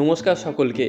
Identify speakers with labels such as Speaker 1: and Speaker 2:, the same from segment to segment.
Speaker 1: নমস্কার সকলকে।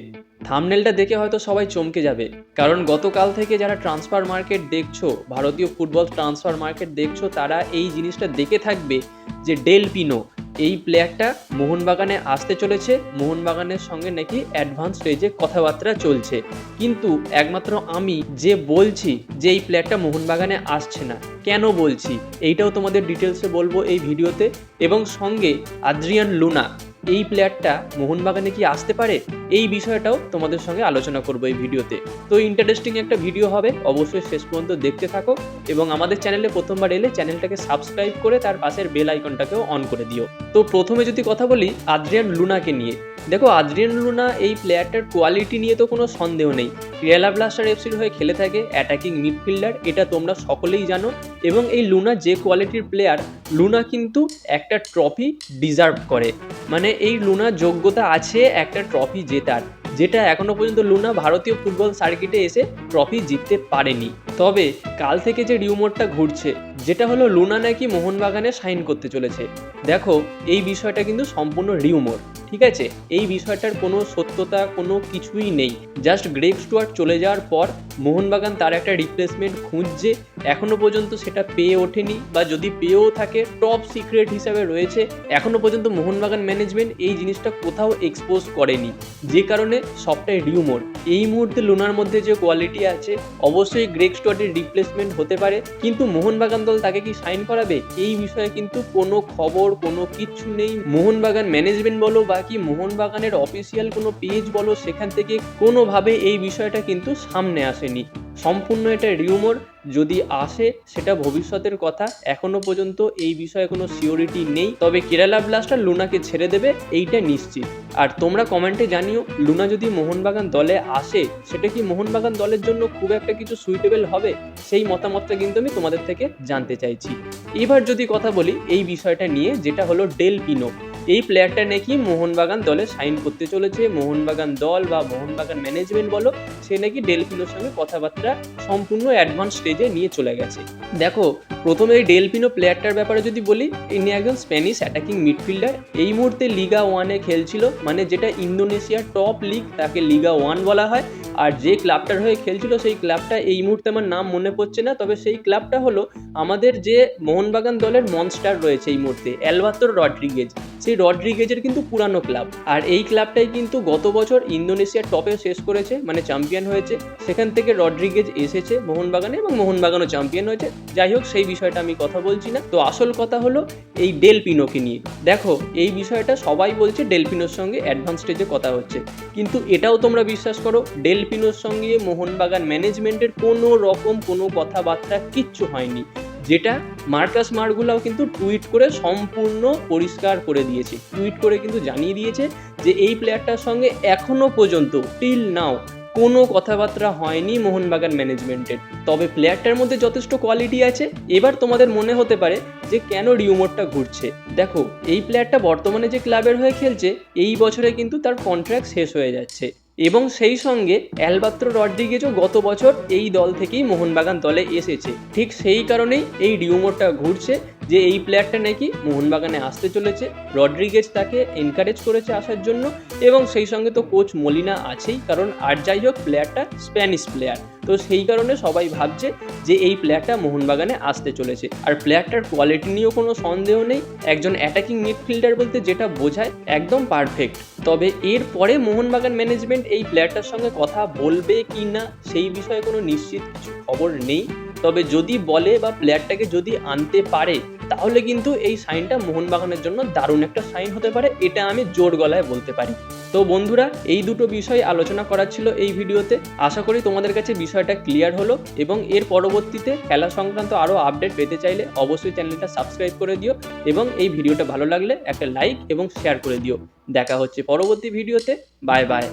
Speaker 1: থামনেলটা দেখে হয়তো সবাই চমকে যাবে। কারণ গতকাল থেকে যারা ট্রান্সফার মার্কেট দেখছ, ভারতীয় ফুটবল ট্রান্সফার মার্কেট দেখছ, তারা এই জিনিসটা দেখে থাকবে যে ডেল পিনো এই প্লেয়ারটা মোহনবাগানে আসতে চলেছে। মোহনবাগানের সঙ্গে নাকি অ্যাডভান্স স্টেজে কথাবার্তা চলছে। কিন্তু একমাত্র আমি যে বলছি যে এই প্লেয়ারটা মোহনবাগানে আসছে না, কেন বলছি? এইটাও তোমাদের ডিটেলসে বলব এই ভিডিওতে। এবং সঙ্গে আদ্রিয়ান লুনা এই প্লেয়ারটা মোহনবাগানে কি আসতে পারে? এই বিষয়টাও তোমাদের সঙ্গে আলোচনা করব এই ভিডিওতে। তো ইন্টারেস্টিং একটা ভিডিও হবে, অবশ্যই শেষ পর্যন্ত দেখতে থাকো এবং আমাদের চ্যানেলে প্রথমবার এলে চ্যানেলটাকে সাবস্ক্রাইব করে তার পাশের বেল আইকনটাকেও অন করে দিও। তো প্রথমে যদি কথা বলি, আদ্রিয়ান লুনাকে নিয়ে। দেখো, আদ্রিয়ান লুনা এই প্লেয়ারটার কোয়ালিটি নিয়ে তো কোনো সন্দেহ নেই। কেরালা ব্লাস্টার এফসির হয়ে খেলে থাকে অ্যাটাকিং মিডফিল্ডার এটা তোমরা সকলেই জানো। এবং এই লুনা যে কোয়ালিটির প্লেয়ার লুনা কিন্তু একটা ট্রফি ডিজার্ভ করে। মানে এই লুনার যোগ্যতা আছে, একটা ট্রফি জেতার। যেটা এখনও পর্যন্ত লুনা ভারতীয় ফুটবল সার্কিটে এসে ট্রফি জিততে পারেনি। তবে কাল থেকে যে রিউমোরটা ঘুরছে, যেটা হলো লুনা নাকি মোহনবাগানে সাইন করতে চলেছে। দেখো, এই বিষয়টা কিন্তু সম্পূর্ণ রিউমোর, ঠিক আছে? এই বিষয়টার কোনো সত্যতা, কোনো কিছুই নেই। জাস্ট গ্রেক স্টুয়ার্ট চলে যাওয়ার পর মোহনবাগান তার একটা রিপ্লেসমেন্ট খুঁজছে। এখনও পর্যন্ত সেটা পেয়ে ওঠেনি বা যদি পেয়েও থাকে টপ সিক্রেট হিসাবে রয়েছে। এখনও পর্যন্ত মোহনবাগান ম্যানেজমেন্ট এই জিনিসটা কোথাও এক্সপোজ করেনি। যে কারণে সবটাই রিউমোর। এই মুহূর্তে লুনার মধ্যে যে কোয়ালিটি আছে, অবশ্যই গ্রেক স্টুয়ার্টের রিপ্লেসমেন্ট হতে পারে, কিন্তু মোহনবাগান দল তাকে কি সাইন করাবে? এই বিষয়ে কিন্তু কোনো খবর, কোনো কিচ্ছু নেই। মোহনবাগান ম্যানেজমেন্ট বলো বা কি মোহনবাগানের অফিসিয়াল কোনো পেজ বলো, সেখান থেকে কোনোভাবে এই বিষয়টা কিন্তু সামনে আসেনি। সম্পূর্ণ এটা রিউমোর যদি আসে, সেটা ভবিষ্যতের কথা। এখনও পর্যন্ত এই বিষয়ে কোনো সিওরিটি নেই। তবে কেরালা ব্লাস্টার লুনাকে ছেড়ে দেবে, এইটা নিশ্চিত। আর তোমরা কমেন্টে জানিও, লুনা যদি মোহনবাগান দলে আসে, সেটা কি মোহনবাগান দলের জন্য খুব একটা কিছু সুইটেবল হবে? সেই মতামতটা কিন্তু আমি তোমাদের থেকে জানতে চাইছি। এবার যদি কথা বলি, এই বিষয়টা নিয়ে, যেটা হলো ডেল পিনো এই প্লেয়ারটা নাকি মোহনবাগান দলে সাইন করতে চলেছে। মোহনবাগান দল বা মোহনবাগান ম্যানেজমেন্ট বলো, সে নাকি ডেলপিনোর সঙ্গে কথাবার্তা সম্পূর্ণ অ্যাডভান্স স্টেজে নিয়ে চলে গেছে। দেখো, প্রথমে এই ডেলফিনো প্লেয়ারটার ব্যাপারে যদি বলি, ইনি একজন স্প্যানিশ অ্যাটাকিং মিডফিল্ডার এই মুহূর্তে লিগা ওয়ানে খেলছিল মানে যেটা ইন্দোনেশিয়ার টপ লিগ তাকে লিগা ওয়ান বলা হয়। আর যে ক্লাবটার হয়ে খেলছিল, সেই ক্লাবটা এই মুহূর্তে আমার নাম মনে পড়ছে না। তবে সেই ক্লাবটা হলো আমাদের যে মোহনবাগান দলের মনস্টার রয়েছে এই মুহূর্তে অ্যালবাতোর রড্রিগেজ সেই রড্রিগেজের কিন্তু পুরানো ক্লাব। আর এই ক্লাবটাই কিন্তু গত বছর ইন্দোনেশিয়ার টপে শেষ করেছে মানে চ্যাম্পিয়ন হয়েছে। সেখান থেকে রড্রিগেজ এসেছে মোহনবাগানে এবং মোহনবাগানও চ্যাম্পিয়ন হয়েছে। যাই হোক, সেই বিষয়টা আমি কথা বলছি না। তো আসল কথা হলো এই ডেল পিনোকে নিয়ে। দেখো, এই বিষয়টা সবাই বলছে ডেলপিনোর সঙ্গে অ্যাডভান্স স্টেজে কথা হচ্ছে। কিন্তু এটাও তোমরা বিশ্বাস করো, ডেলপিনোর সঙ্গে মোহনবাগান ম্যানেজমেন্টের কোনো রকম কোনো কথাবার্তা কিচ্ছু হয়নি। যেটা মার্কাস মার্গুলাও কিন্তু টুইট করে সম্পূর্ণ পরিষ্কার করে দিয়েছে। টুইট করে কিন্তু জানিয়ে দিয়েছে যে এই প্লেয়ারটার সঙ্গে এখনও পর্যন্ত টিল নাও কোনো কথাবার্তা হয়নি মোহনবাগান ম্যানেজমেন্টের। তবে প্লেয়ারটার মধ্যে যথেষ্ট কোয়ালিটি আছে। এবার তোমাদের মনে হতে পারে যে কেন রিউমোরটা ঘুরছে। দেখো, এই প্লেয়ারটা বর্তমানে যে ক্লাবের হয়ে খেলছে, এই বছরে কিন্তু তার কন্ট্রাক্ট শেষ হয়ে যাচ্ছে। এবং সেই সঙ্গে অ্যালবাত্র রড্রিগেজও গত বছর এই দল থেকেই মোহনবাগান দলে এসেছে। ঠিক সেই কারণেই এই রিউমোরটা ঘুরছে। যে এই প্লেয়ারটা নাকি মোহনবাগানে আসতে চলেছে, রড্রিগেজ তাকে এনকারেজ করেছে আসার জন্য এবং সেই সঙ্গে তো কোচ মলিনা আছেই, কারণ আর যাই হোক প্লেয়ারটা স্প্যানিশ প্লেয়ার তো সেই কারণে সবাই ভাবছে যে এই প্লেয়ারটা মোহনবাগানে আসতে চলেছে। আর প্লেয়ারটার কোয়ালিটি নিয়েও কোনো সন্দেহ নেই, একজন অ্যাটাকিং মিডফিল্ডার বলতে যেটা বোঝায় একদম পারফেক্ট তবে এর পরে মোহনবাগান ম্যানেজমেন্ট এই প্লেয়ারটার সঙ্গে কথা বলবে কি না, সেই বিষয়ে কোনো নিশ্চিত কিছু খবর নেই। তবে যদি বলে বা প্লেয়ারটাকে যদি আনতে পারে তাহলে কিন্তু এই সাইনটা মোহনবাগানের জন্য দারুণ একটা সাইন হতে পারে, এটা আমি জোর গলায় বলতে পারি। তো বন্ধুরা, এই দুটো বিষয় আলোচনা করার ছিল এই ভিডিওতে। আশা করি তোমাদের কাছে বিষয়টা ক্লিয়ার হলো এবং এর পরবর্তীতে খেলা সংক্রান্ত আরও আপডেট পেতে চাইলে অবশ্যই চ্যানেলটা সাবস্ক্রাইব করে দিও এবং এই ভিডিওটা ভালো লাগলে একটা লাইক এবং শেয়ার করে দিও। দেখা হচ্ছে পরবর্তী ভিডিওতে। Bye bye